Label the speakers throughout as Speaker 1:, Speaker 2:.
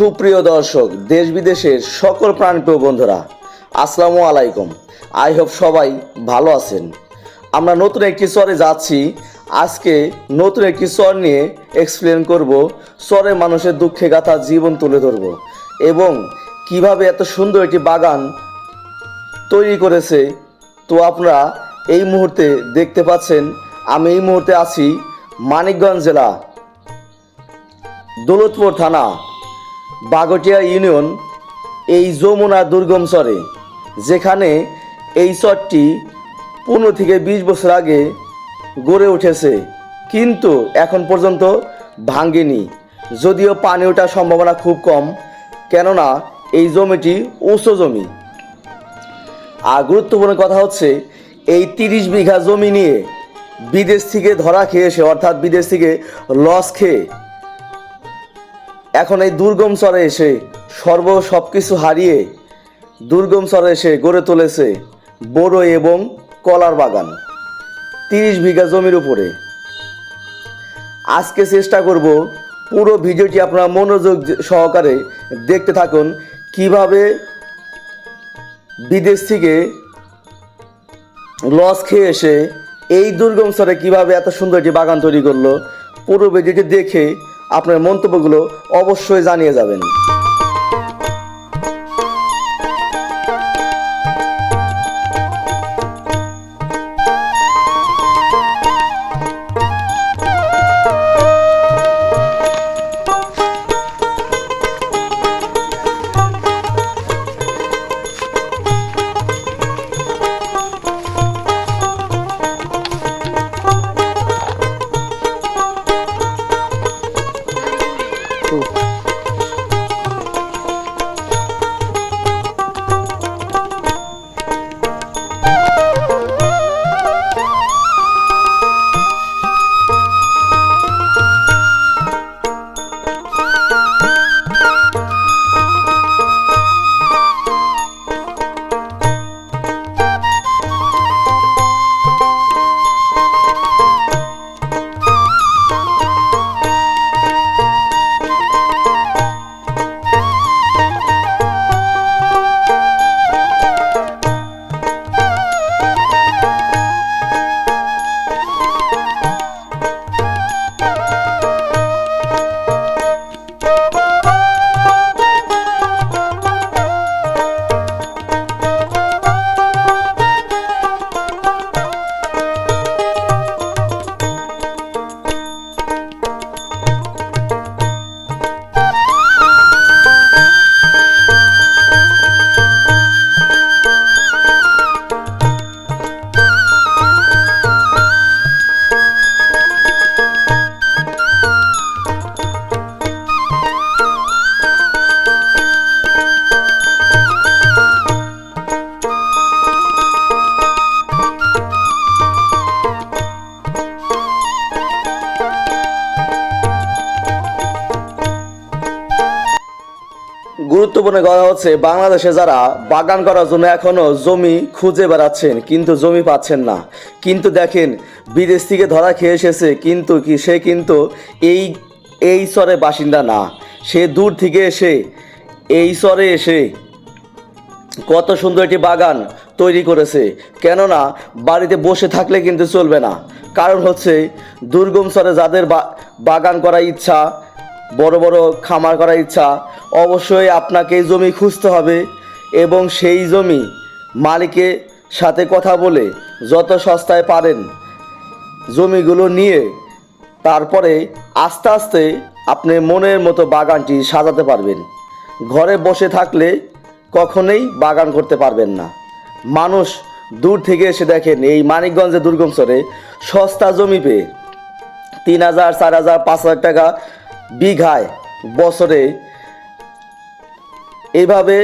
Speaker 1: সুপ্রিয় দর্শক, দেশ বিদেশের সকল প্রাণপ্রিয় বন্ধুরা, আসসালামু আলাইকুম। আই হোপ সবাই ভালো আছেন। আমরা নতুন একটি চরে যাচ্ছি। আজকে নতুন একটি চর নিয়ে এক্সপ্লেন করব চরে মানুষের দুঃখে গাথা জীবন তুলে ধরব এবং কীভাবে এত সুন্দর একটি বাগান তৈরি করেছে। তো আপনারা এই মুহূর্তে দেখতে পাচ্ছেন, আমি এই মুহূর্তে আছি মানিকগঞ্জ জেলা, দৌলতপুর থানা। বাগটিয়া ইউনিয়ন এই যমুনা দুর্গম চরে, যেখানে এই চরটি পনেরো থেকে বিশ বছর আগে গড়ে উঠেছে, কিন্তু এখন পর্যন্ত ভাঙ্গেনি। যদিও পানি ওঠার সম্ভাবনা খুব কম, কেননা এই জমিটি উঁচু জমি। আর গুরুত্বপূর্ণ কথা হচ্ছে, এই তিরিশ বিঘা জমি নিয়ে বিদেশ থেকে ধরা খেয়েছে অর্থাৎ বিদেশ থেকে লস খেয়ে এখন এই দুর্গম চরে এসে সর্ব সব কিছু হারিয়ে দুর্গম চরে এসে গড়ে তুলেছে বড় এবং কলার বাগান। তিরিশ বিঘা জমির উপরে। আজকে চেষ্টা করব পুরো ভিডিওটি আপনারা মনোযোগ সহকারে দেখতে থাকুন, কীভাবে বিদেশ থেকে লস খেয়ে এসে এই দুর্গম স্তরে কীভাবে এত সুন্দর একটি বাগান তৈরি করল। পুরো ভিডিওটি দেখে আপনার মন্তব্যগুলো অবশ্যই জানিয়ে যাবেন। গুরুত্বপূর্ণ কথা হচ্ছে, বাংলাদেশে যারা বাগান করার জন্য এখনও জমি খুঁজে বেড়াচ্ছেন, কিন্তু জমি পাচ্ছেন না। কিন্তু দেখেন, বিদেশ থেকে ধরা খেয়ে এসেছে, কিন্তু কি সে কিন্তু এই এই চরে বাসিন্দা না। সে দূর থেকে এসে, এই চরে এসে কত সুন্দর একটি বাগান তৈরি করেছে। কেননা, বাড়িতে বসে থাকলে কিন্তু চলবে না। কারণ হচ্ছে, দুর্গম স্বরে যাদের বাগান করার ইচ্ছা বড় বড় খামার করার ইচ্ছা, অবশ্যই আপনাকে জমি খুঁজতে হবে এবং সেই জমি মালিকের সাথে কথা বলে যত সস্তায় পারেন জমিগুলো নিয়ে তারপরে আস্তে আস্তে আপনি মনের মতো বাগানটি সাজাতে পারবেন। ঘরে বসে থাকলে কখনোই বাগান করতে পারবেন না। মানুষ দূর থেকে এসে দেখেন এই মানিকগঞ্জে দুর্গমচরে সস্তা জমি পেয়ে তিন হাজার, চার হাজার, পাঁচ হাজার টাকা বিঘায় বছরে এইভাবে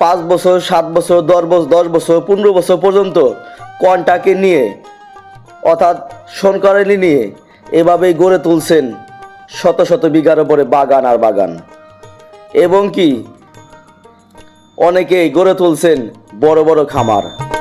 Speaker 1: পাঁচ বছর, সাত বছর, দশ বছর দশ বছর, পনেরো বছর পর্যন্ত কন্টাকে নিয়ে, অর্থাৎ সনকারেলি নিয়ে এভাবেই গড়ে তুলছেন শত শত বিঘার উপরে বাগান আর বাগান। এবং কি? অনেকেই গড়ে তুলছেন বড় বড় খামার।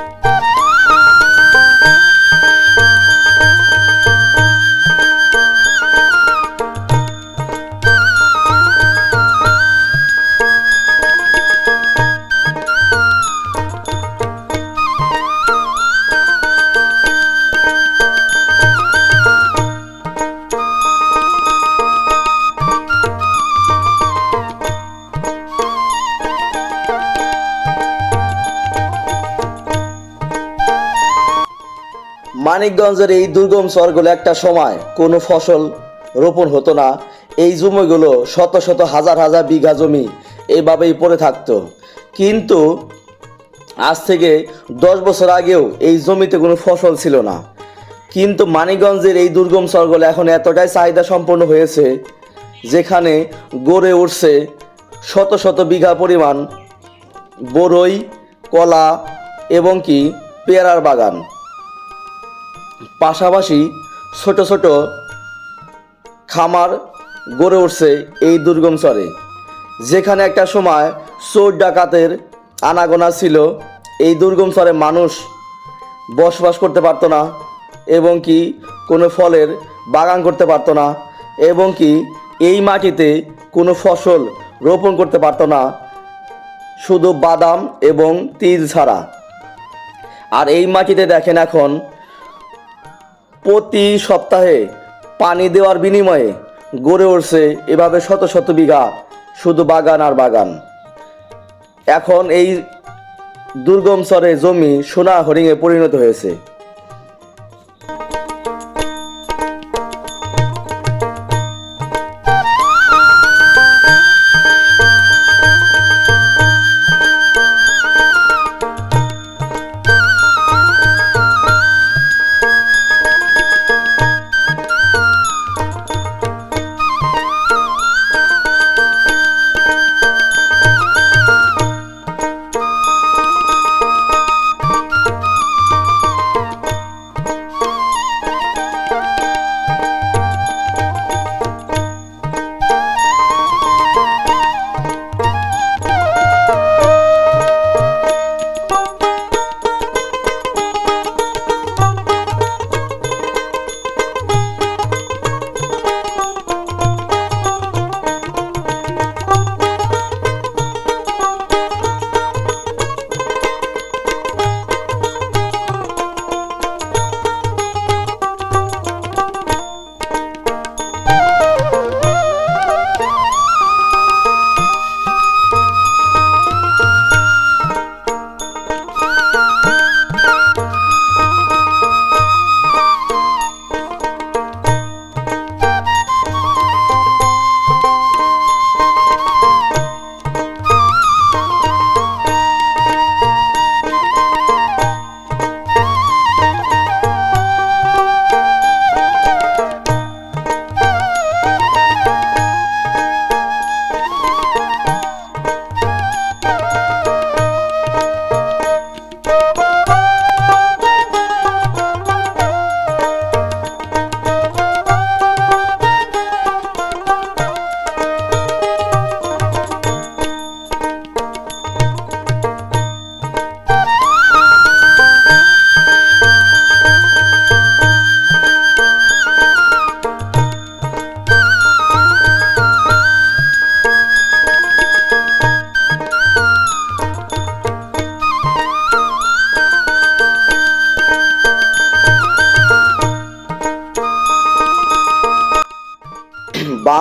Speaker 1: মানিকগঞ্জের এই দুর্গম চরগুলো একটা সময় কোনো ফসল রোপণ হতো না। এই জমিগুলো শত শত হাজার হাজার বিঘা জমি এইভাবেই পড়ে থাকতো। কিন্তু আজ থেকে দশ বছর আগেও এই জমিতে কোনো ফসল ছিল না। কিন্তু মানিকগঞ্জের এই দুর্গম চরগুলো এখন এতটাই চাহিদা সম্পন্ন হয়েছে, যেখানে গড়ে উঠছে শত শত বিঘা পরিমাণ বরই, কলা এবং কি, পেয়ারার বাগান। পাশাপাশি ছোট ছোট খামার গড়ে উঠছে এই দুর্গম চরে। যেখানে একটা সময় চোর ডাকাতের আনাগোনা ছিল। এই দুর্গম চরে মানুষ বসবাস করতে পারতো না এবং কি কোনো ফলের বাগান করতে পারতো না এবং কি এই মাটিতে কোনো ফসল রোপণ করতে পারতো না। শুধু বাদাম এবং তিল ছাড়া। আর এই মাটিতে দেখেন এখন প্রতি সপ্তাহে পানি দেওয়ার বিনিময়ে গড়ে উঠছে এভাবে শত শত বিঘা, শুধু বাগান আর বাগান। এখন এই দুর্গম চরে জমি সোনা হরিণে পরিণত হয়েছে।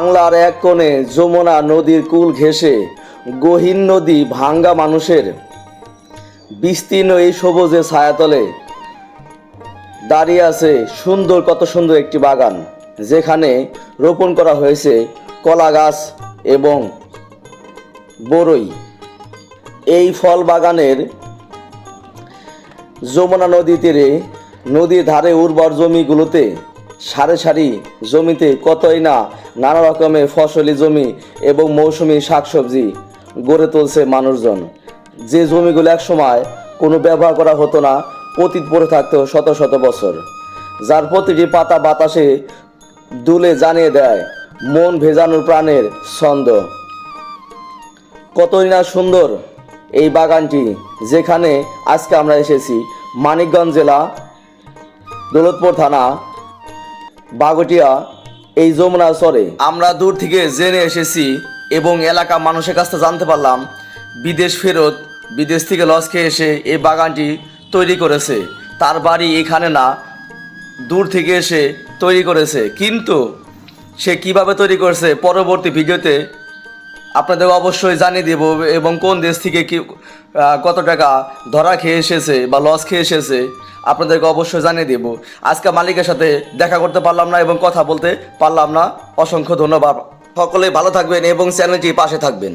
Speaker 1: বাংলার এক কোণে যমুনা নদীর কুল ঘেঁষে গহীন নদী ভাঙ্গা মানুষের। বিস্তীর্ণ এই সবুজে ছায়াতলে দাঁড়িয়ে আছে সুন্দর, কত সুন্দর একটি বাগান, যেখানে রোপণ করা হয়েছে কলা গাছ এবং বরই। এই ফল বাগানের যমুনা নদী তীরে নদীর ধারে উর্বর জমিগুলোতে সারি সারি জমিতে কতই না নানা রকমের ফসলি জমি এবং মৌসুমি শাকসবজি গড়ে তুলছে মানুষজন। যে জমিগুলো এক সময় কোনো ব্যবহার করা হতো না, অতীত পড়ে থাকতো শত শত বছর। যার প্রতিটি পাতা বাতাসে দুলে জানিয়ে দেয়, মন ভেজানোর প্রাণের ছন্দ। কতই না সুন্দর এই বাগানটি, যেখানে আজকে আমরা এসেছি। মানিকগঞ্জ জেলা, দৌলতপুর থানা বাগটিয়া, এই যমুনা সরে। আমরা দূর থেকে জেনে এসেছি এবং এলাকা মানুষের কাছ থেকে জানতে পারলাম, বিদেশ ফেরত, বিদেশ থেকে লস খেয়ে এসে এই বাগানটি তৈরি করেছে। তার বাড়ি এখানে না, দূর থেকে এসে তৈরি করেছে। কিন্তু সে কীভাবে তৈরি করেছে পরবর্তী ভিডিওতে আপনাদের অবশ্যই জানিয়ে দেব এবং কোন দেশ থেকে কি কত টাকা ধরা খেয়ে এসেছে বা লস খেয়ে এসেছে, আপনাদেরকে অবশ্যই জানিয়ে দেব। আজকে মালিকের সাথে দেখা করতে পারলাম না এবং কথা বলতে পারলাম না। অসংখ্য ধন্যবাদ। সকলে ভালো থাকবেন এবং চ্যানেলটি পাশে থাকবেন।